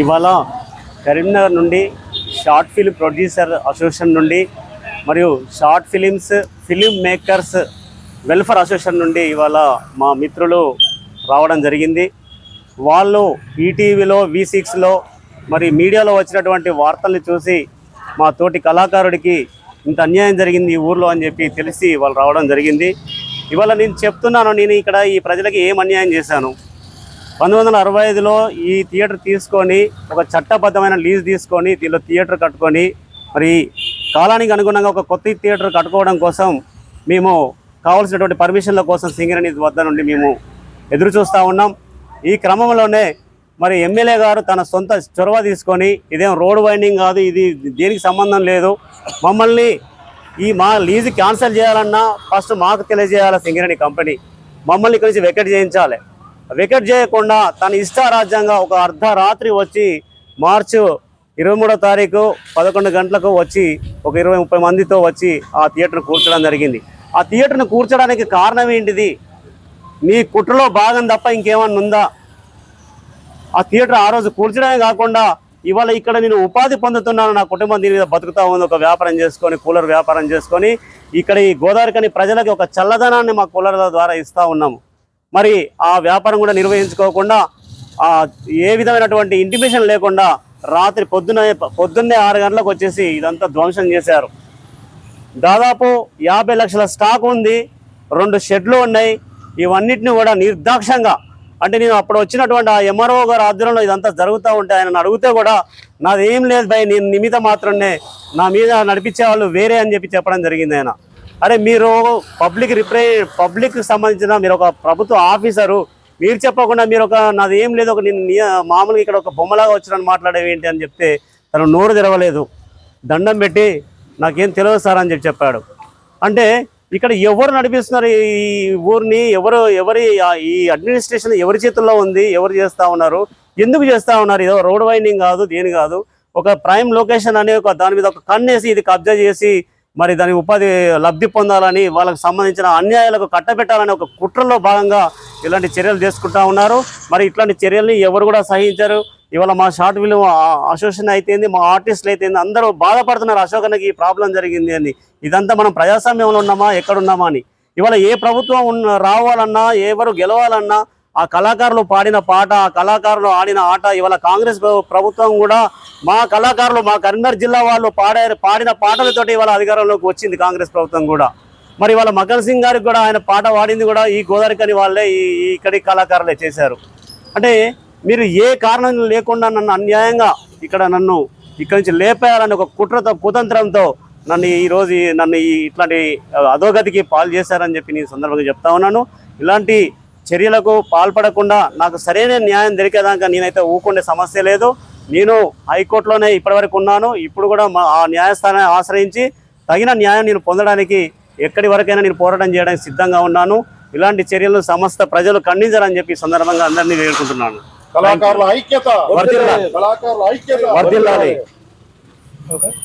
ఇవాళ కరీంనగర్ నుండి short film producer association నుండి మరియు short films film makers welfare association నుండి ఇవాళ మా మిత్రులు రావడం జరిగింది. వాళ్ళు ఈటీవీలో వి సిక్స్లో మరి మీడియాలో వచ్చినటువంటి వార్తల్ని చూసి మా తోటి కళాకారుడికి ఇంత అన్యాయం జరిగింది ఈ ఊర్లో అని చెప్పి తెలిసి వాళ్ళు రావడం జరిగింది. ఇవాళ నేను చెప్తున్నాను నేను ఇక్కడ ఈ ప్రజలకి ఏం అన్యాయం చేశాను? పంతొమ్మిది వందల అరవై ఐదులో ఈ థియేటర్ తీసుకొని ఒక చట్టబద్ధమైన లీజ్ తీసుకొని దీనిలో థియేటర్ కట్టుకొని మరి కాలానికి అనుగుణంగా ఒక కొత్త థియేటర్ కట్టుకోవడం కోసం మేము కావాల్సినటువంటి పర్మిషన్ల కోసం సింగరేణి వద్ద నుండి మేము ఎదురు చూస్తూ ఉన్నాం. ఈ క్రమంలోనే మరి ఎమ్మెల్యే గారు తన సొంత చొరవ తీసుకొని ఇదేం రోడ్ వైండింగ్ కాదు ఇది దేనికి సంబంధం లేదు. మమ్మల్ని ఈ మా లీజు క్యాన్సిల్ చేయాలన్నా ఫస్ట్ మాకు తెలియజేయాలి సింగరేణి కంపెనీ. మమ్మల్ని ఇక్కడి నుంచి వెకెట్ చేయించాలి. వికెట్ చేయకుండా తన ఇష్టారాజ్యంగా ఒక అర్ధరాత్రి వచ్చి మార్చు ఇరవై మూడో తారీఖు పదకొండు గంటలకు వచ్చి ఒక ఇరవై ముప్పై మందితో వచ్చి ఆ థియేటర్ను కూర్చోడం జరిగింది. ఆ థియేటర్ను కూర్చోడానికి కారణం ఏంటిది? మీ కుట్రలో భాగం తప్ప ఇంకేమన్నా ఉందా? ఆ థియేటర్ ఆ రోజు కూర్చడమే కాకుండా ఇవాళ ఇక్కడ నేను ఉపాధి పొందుతున్నాను నా కుటుంబం దీని మీద బతుకుతా ఉంది ఒక వ్యాపారం చేసుకొని కూలర్ వ్యాపారం చేసుకొని ఇక్కడ ఈ గోదావరికని ప్రజలకి ఒక చల్లదనాన్ని మా కూలర్ల ద్వారా ఇస్తా ఉన్నాము. మరి ఆ వ్యాపారం కూడా నిర్వహించుకోకుండా ఆ ఏ విధమైనటువంటి ఇంటిమేషన్ లేకుండా రాత్రి పొద్దున పొద్దున్నే ఆరు గంటలకు వచ్చేసి ఇదంతా ధ్వంసం చేశారు. దాదాపు యాభై లక్షల స్టాక్ ఉంది రెండు షెడ్లు ఉన్నాయి ఇవన్నిటిని కూడా నిర్దాక్షంగా అంటే నేను అప్పుడు వచ్చినటువంటి ఆ ఎంఆర్ఓ గారు ఆధ్వర్యంలో ఇదంతా జరుగుతూ ఉంటే ఆయన అడిగితే కూడా నాది ఏం లేదు భయ్ నేను నిమిత మాత్రమే నా మీద నడిపించే వాళ్ళు వేరే అని చెప్పి చెప్పడం జరిగింది ఆయన. అరే మీరు పబ్లిక్ రిప్రై పబ్లిక్ సంబంధించిన మీరు ఒక ప్రభుత్వ ఆఫీసరు మీరు చెప్పకుండా మీరు ఒక నాది ఏం లేదు ఒక నేను మామూలుగా ఇక్కడ ఒక బొమ్మలాగా వచ్చినాను మాట్లాడేవి ఏంటి అని చెప్తే తను నోరు తెరవలేదు. దండం పెట్టి నాకేం తెలియదు సార్ అని చెప్పి చెప్పాడు. అంటే ఇక్కడ ఎవరు నడిపిస్తున్నారు ఈ ఊరిని? ఎవరు ఎవరి ఈ అడ్మినిస్ట్రేషన్ ఎవరి చేతుల్లో ఉంది? ఎవరు చేస్తా ఉన్నారు? ఎందుకు చేస్తా ఉన్నారు? ఏదో రోడ్ వైండింగ్ కాదు దేని కాదు. ఒక ప్రైమ్ లొకేషన్ అనే ఒక దాని మీద ఒక కన్నేసి ఇది కబ్జా చేసి మరి దాని ఉపాధి లబ్ధి పొందాలని వాళ్ళకు సంబంధించిన అన్యాయాలకు కట్టబెట్టాలని ఒక కుట్రలో భాగంగా ఇలాంటి చర్యలు తీసుకుంటా ఉన్నారు. మరి ఇట్లాంటి చర్యల్ని ఎవరు కూడా సహించారు. ఇవాళ మా షార్ట్ ఫిల్మ్ అసోసియేషన్ అయితేంది మా ఆర్టిస్టులు అయితేంది అందరూ బాధపడుతున్నారు. అశోకనకి ఈ ప్రాబ్లం జరిగింది అని. ఇదంతా మనం ప్రజాస్వామ్యంలో ఉన్నామా? ఎక్కడున్నామా అని. ఇవాళ ఏ ప్రభుత్వం ఉన్న రావాలన్నా ఎవరు గెలవాలన్నా ఆ కళాకారులు పాడిన పాట ఆ కళాకారులు ఆడిన ఆట ఇవాళ కాంగ్రెస్ ప్రభుత్వం కూడా మా కళాకారులు మా కరీంనగర్ జిల్లా వాళ్ళు పాడే పాడిన పాటలతోటి ఇవాళ అధికారంలోకి వచ్చింది కాంగ్రెస్ ప్రభుత్వం కూడా. మరి ఇవాళ మకర్ సింగ్ గారికి కూడా ఆయన పాట పాడింది కూడా ఈ గోదావరికని వాళ్ళే ఈ ఇక్కడి కళాకారులే చేశారు. అంటే మీరు ఏ కారణం లేకుండా నన్ను అన్యాయంగా ఇక్కడ నన్ను ఇక్కడి నుంచి లేపేయాలని ఒక కుట్రతో కుతంత్రంతో నన్ను ఈరోజు నన్ను ఈ ఇట్లాంటి అధోగతికి పాలు చేశారని చెప్పి నేను సందర్భంగా చెప్తా ఉన్నాను. ఇలాంటి చర్యలకు పాల్పడకుండా నాకు సరైన న్యాయం దొరికేదాకా నేనైతే ఊకుండే సమస్య లేదు. నేను హైకోర్టులోనే ఇప్పటివరకు ఉన్నాను. ఇప్పుడు కూడా మా ఆ న్యాయస్థానాన్ని ఆశ్రయించి తగిన న్యాయం నేను పొందడానికి ఎక్కడి వరకైనా నేను పోరాటం చేయడానికి సిద్ధంగా ఉన్నాను. ఇలాంటి చర్యలను సమస్త ప్రజలు ఖండించాలని చెప్పి సందర్భంగా అందరినీ వేడుకుంటున్నాను. కళాకారుల ఐక్యత. వర్ధిల్లాలి. కళాకారుల ఐక్యత. వర్ధిల్లాలి.